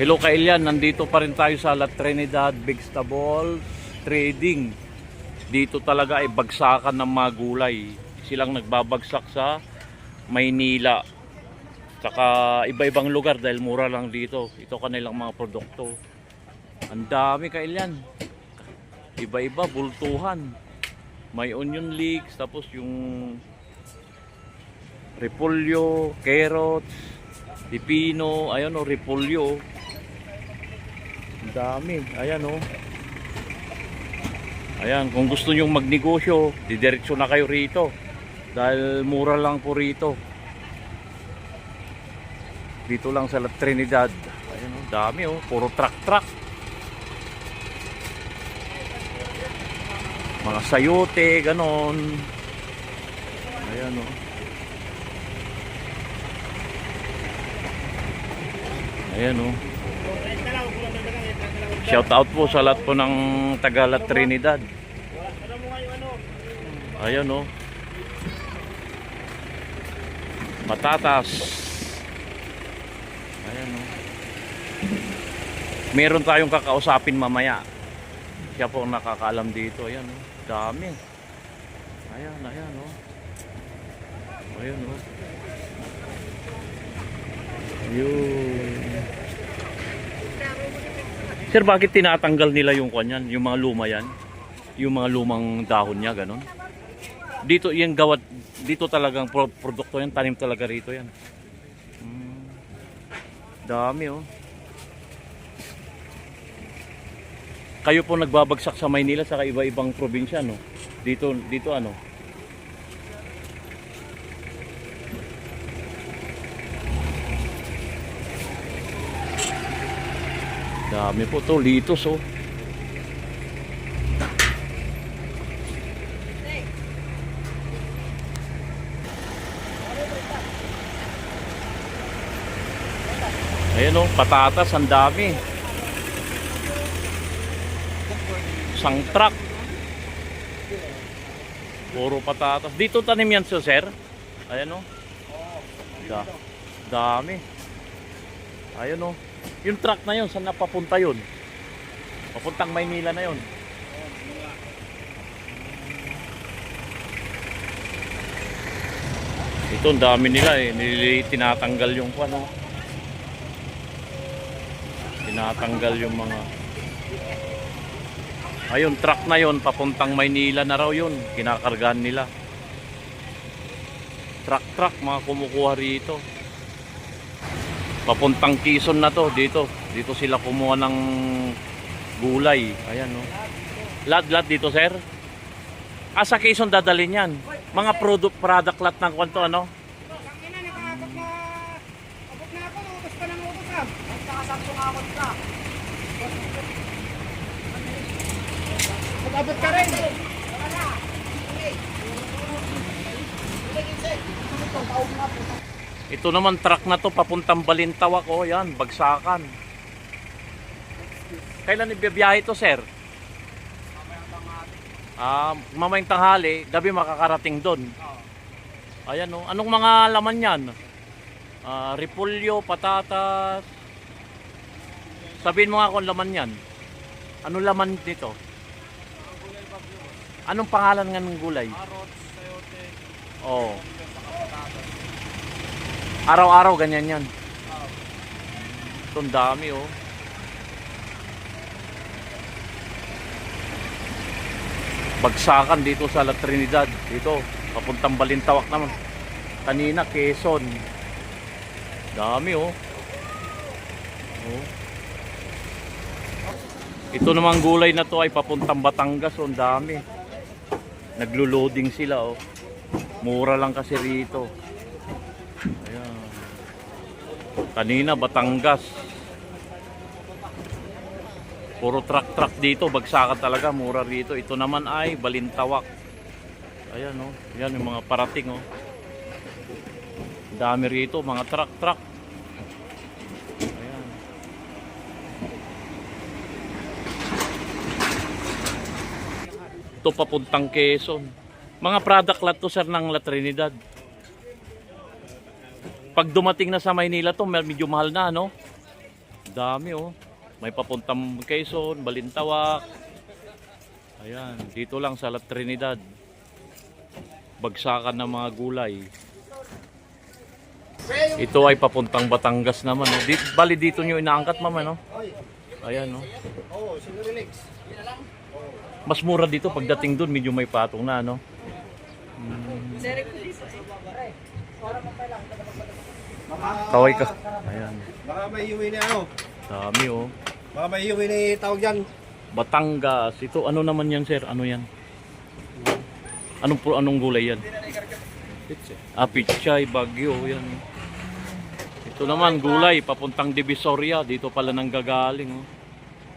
Hello Kailian, nandito pa rin tayo sa La Trinidad Vegetable Trading. Dito talaga ay bagsakan ng mga gulay. Silang nagbabagsak sa Maynila. Tsaka iba-ibang lugar dahil mura lang dito. Ito kanilang mga produkto. Ang dami Kailian. Iba-iba, bultuhan. May onion leeks, tapos yung repolyo, carrots, pipino, ayan o, repolyo. Ang dami, ayan o. Ayan, kung gusto nyong magnegosyo, didiretso na kayo rito. Dahil mura lang po rito. Dito lang sa La Trinidad. Ayan o, dami o, puro truck-truck. Mga sayote, ganon. Ayan o. Ayan o. Shout out po sa lahat po ng Tagala Trinidad. Ayan o. Patatas. Ayan o. Meron tayong kakausapin mamaya. Siya po ang nakakaalam dito. Ayan o. Dami. Ayan, ayan o. Ayan o. Yun. Sir, bakit tinatanggal nila yung kanyan, yung mga luma yan? Yung mga lumang dahon niya, ganun? Dito, yung gawat, dito talagang pro- produkto yan, tanim talaga rito yan. Hmm. Dami oh. Kayo po nagbabagsak sa Maynila sa iba-ibang probinsya, no? Dito, dito ano? Dami po to, litos oh. Ayan oh, patatas, ang dami. Isang truck. Puro patatas. Dito tanim yan siya, sir. Ayan oh. Da dami. Ayan oh. Yung truck na yun, saan napapunta yun? Papuntang Maynila na yun. Ito, ang dami nila eh. Nili, tinatanggal yung ano. Tinatanggal yung mga... Ayun, truck na yun, papuntang Maynila na raw yun. Kinakargahan nila. Truck-truck, mga kumukuha rito. Papuntang Quezon na to, dito. Dito sila kumuha ng gulay. Ayan, no. Lahat-lahat dito, sir. Ah, sa Quezon dadalhin yan. Mga product, product lot ng kwanto, ano? Abot na ako, ubos pa ng ubos ah. Ang nakasakto nga ako ka. Mag-abot ka rin. Ito naman truck na to papuntang Balintawak oh, yan, bagsakan. Kailan ibibiyahe to, sir? Ah, mamayang tanghali, gabi makakarating doon. Ayan oh. Anong mga laman yan? Ah, repolyo, patatas. Sabihin mo nga kung laman yan. Anong laman dito? Anong pangalan nga ng gulay? Oh. Araw-araw ganyan yan. Ito ang dami oh. Bagsakan dito sa La Trinidad. Dito, papuntang Balintawak naman. Kanina, Quezon. Dami oh. oh. Ito namang gulay na to ay papuntang Batangas. Oh, dami. Naglo-loading sila oh. Mura lang kasi rito. Ayan. Kanina, Batangas. Puro truck-truck dito, bagsakan talaga, mura rito. Ito naman ay Balintawak. Ayan oh, yan yung mga parating oh. Dami rito, mga truck-truck. Ayan. Ito papuntang Quezon. Mga product lot to sir ng La Trinidad. Pag dumating na sa Maynila to, medyo mahal na, no? Dami oh. May papuntang Quezon, Balintawak. Ayan, dito lang sa La Trinidad. Bagsakan ng mga gulay. Ito ay papuntang Batangas naman. Oh. Di, bali dito nyo inaangkat mama no? Ayan no. Mas mura dito pagdating doon, medyo may patong na no. Baka, Kaway ka. Ayan. baka may iwi na ano. Dami oh. Baka may iwi na tawag yan. Batangas. Ito ano naman yan sir? Ano yan? Anong anong gulay yan? Ah, pichay, bagyo, yan. Ito naman gulay papuntang Divisoria, dito pala nang gagaling oh.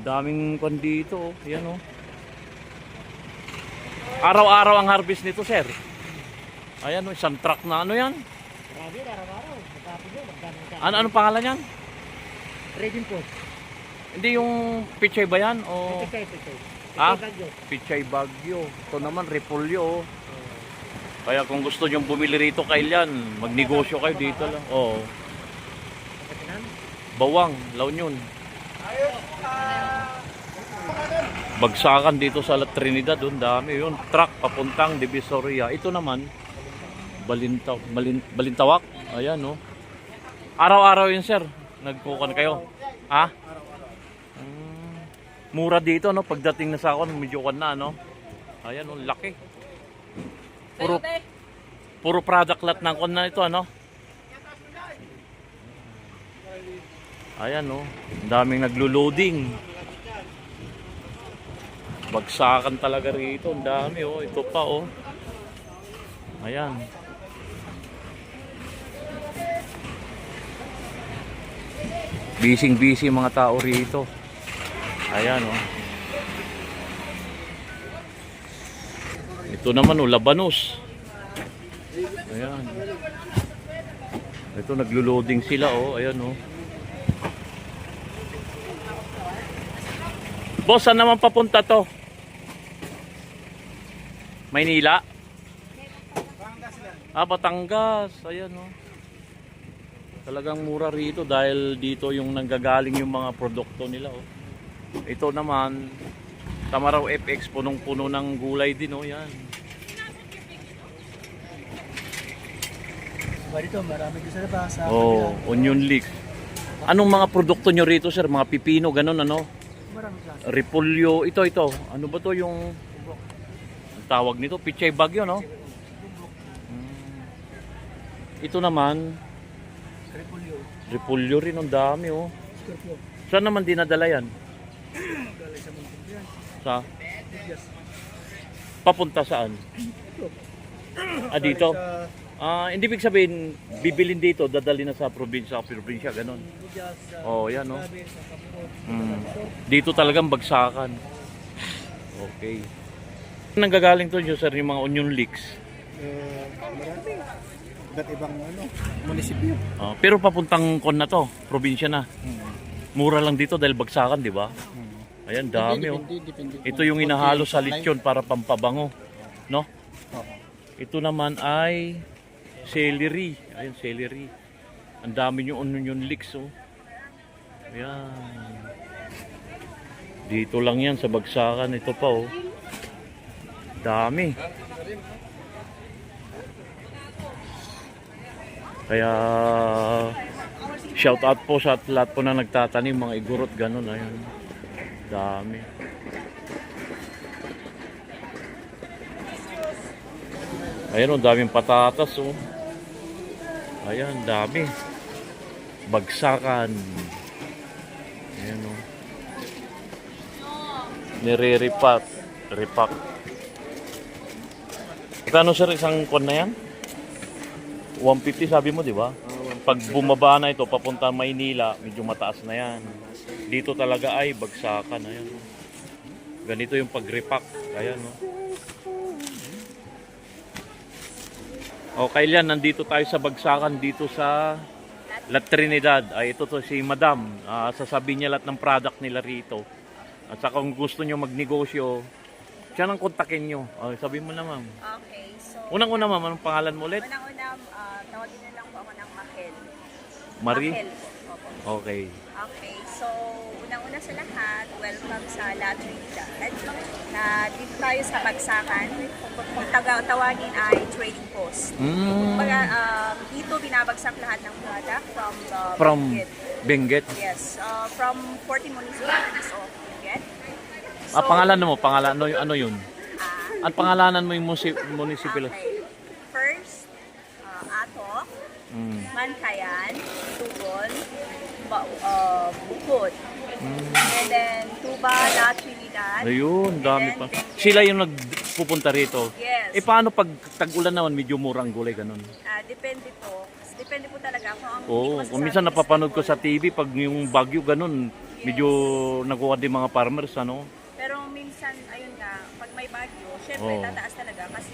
Daming kwan dito, oh. Yan oh. Araw-araw ang harvest nito, sir. Ayan oh, isang truck na ano yan? Grabe, araw-araw. Ano anong pangalan yan? Trading po. Hindi yung pichay ba yan o Pichay, pichay. Ah? Pichay bagyo. pichay bagyo? Ito naman repolyo. oh. Kaya kung gusto nyo bumili rito kailan, magnegosyo kayo dito lang. Oo. Bawang, La Union. Bagsakan dito sa La Trinidad, doon dami yun. Truck papuntang Divisoria. Ito naman, Balintaw, Balin, Balintawak. Ayan, no. Araw-araw yun, sir. Nagkukan kayo. Ha? Mm, mura dito, no. Pagdating na sa akin, medyo kan na, no. Ayan, no. Laki. Puro, puro product lot ng kon na ito, ano. Ayan. Ang daming naglo-loading. Bagsakan talaga rito. Ang dami, oh. Ito pa, oh. Ayan. Bising-busy mga tao rito. Ayan, oh. Ito naman, oh. Labanos. Ayan. Ito, naglo-loading sila, oh. Ayan, oh. Boss, saan naman papunta to? Maynila? Ah, Batangas. Ayan, oh. Talagang mura rito dahil dito yung nanggagaling yung mga produkto nila, oh. Ito naman, Tamaraw FX, punong-puno ng gulay din, oh. Yan. Dito, marami din sa labas. Sa Oh, onion leek. Anong mga produkto nyo rito, sir? Mga pipino, ganun, ano? Marami klase. Repolyo. Ito, ito. Ano ba to yung... Ang tawag nito? Pichay bagyo, no? Mm. Ito naman, Repolyo. repolyo rin. Ang dami, oh. Scorpio. Saan naman dinadala yan? Galing sa Montevideo. Sa? Bigas. Papunta saan? Ah, dito? Sa Ah, hindi big sabihin, bibilin dito, dadali na sa probinsya, probinsya, ganun. Oh, yan, no? Kapurot. Mm. Dito talagang bagsakan. Okay. Nanggagaling to nyo, sir, yung mga onion leeks. Marami. Iba't ibang ano, munisipyo. Ah, pero papuntang kon na to, probinsya na. Mura lang dito dahil bagsakan, di ba? Ayan, dami oh. Depende, depende. Ito yung inahalo sa lechon para pampabango. No? Oo. Ito naman ay celery. Ayan, celery. Ang dami yung onion leeks, oh. Ayan. Dito lang yan sa bagsakan. Ito pa, oh. Dami. Kaya shout out po sa lahat po na nagtatanim mga igurot ganun ayan. Dami. Ayan oh, daming patatas oh. Ayan, dami. Bagsakan. Ayan oh. Nire-repack. Repack. Kano sir isang kon na yan? 150 sabi mo, di ba? Pag bumaba na ito, papunta Maynila, medyo mataas na yan. Dito talaga ay bagsakan. Ayan. Ganito yung pag-repack. Ayan, no? O, kailan nandito tayo sa bagsakan dito sa La Trinidad. Ay, ito to si Madam. Ah, sasabihin niya lahat ng product nila rito. At saka kung gusto nyo magnegosyo, siya nang kontakin nyo. Oh, sabihin mo na, ma'am. Okay, so Unang-una, ma'am, anong pangalan mo ulit? unang-una, uh, tawagin na lang po ako ng Mahel. Marie? Mahel po. Opo. Okay. Okay, So, unang-una sa lahat, welcome sa La Trinidad. Na dito tayo sa Bagsakan. Kung, kung taga- tawagin ay trading post. Mm, Kumbaga, um, dito binabagsak lahat ng product from the from market. Benguet. Yes, uh, from 40 municipalities of Benguet. Ah, pangalan mo, pangalan, ano, ano yun? ah, At pangalanan mo yung municipal. okay. Uh, Mm. Mankayan, Tugon, uh, Bukod. And then, Tuba, La Trinidad. Ayun, dami pa. then. Sila yung nagpupunta rito. Yes. Eh paano pag tag-ulan naman, medyo murang gulay ganun? Ah, depende po. Depende po talaga kung ang Oo, ko kung minsan napapanood ko sa TV, pag yung bagyo ganun, medyo nakuha din mga farmers, ano? Pero minsan, ayun nga, pag may bagyo, syempre Oo. tataas talaga kasi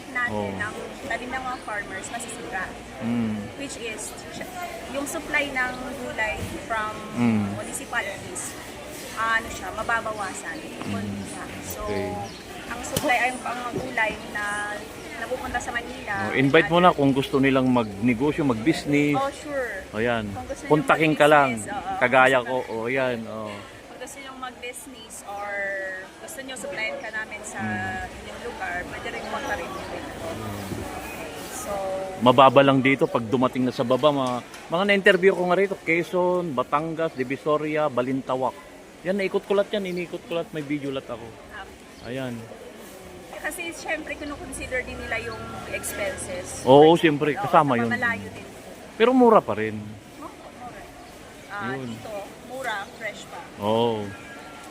expect natin Oo. ng talim ng mga farmers masisira. Mm. Which is, yung supply ng gulay from Mm. municipalities, ano siya, mababawasan. Siya. So, Okay. ang supply ay ang gulay na napupunta sa Manila. Oh, invite mo na kung gusto nilang magnegosyo, mag-business. Oh, sure. O yan, puntakin ka lang. oo. Kagaya ko, o yan. Oh. Kung gusto nyo mag-business or gusto nyo supplyan ka namin sa Hmm. inyong lugar, pwede rin. So, Mababa lang dito pag dumating na sa baba. Mga, mga na-interview ko nga rito, Quezon, Batangas, Divisoria, Balintawak. Yan, naikot ko lahat yan. Inikot ko lahat. May video lahat ako. um, Ayan. kasi syempre kino-consider din nila yung expenses. Oo, For syempre, kasama yun. Malayo din. Pero mura pa rin. No? Mura. Ah, Yun. dito, mura, fresh pa. Oh.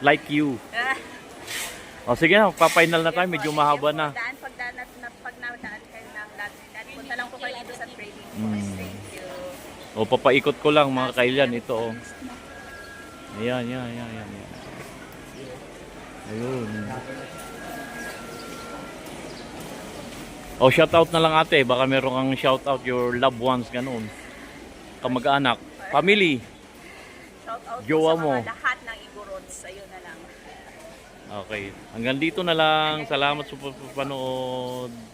Like you. Ah, O sige na, pa-final na tayo. Medyo mahaba na. Daan, pag daan, at, na, pag nadaan kayo ng Latin, punta lang po kayo dito sa trading Mm. post. Thank you. O, papaikot ko lang mga kailan. Ito, oh. Ayan, yan, yan, yan. yan. Ayun. O, shoutout na lang ate. Baka meron kang shoutout your loved ones, ganun. Kamag-anak. Family. Shout out Jowa sa mo. lahat ng Igorods. Ayun na lang. Okay. Hanggang dito na lang. Salamat sa panood.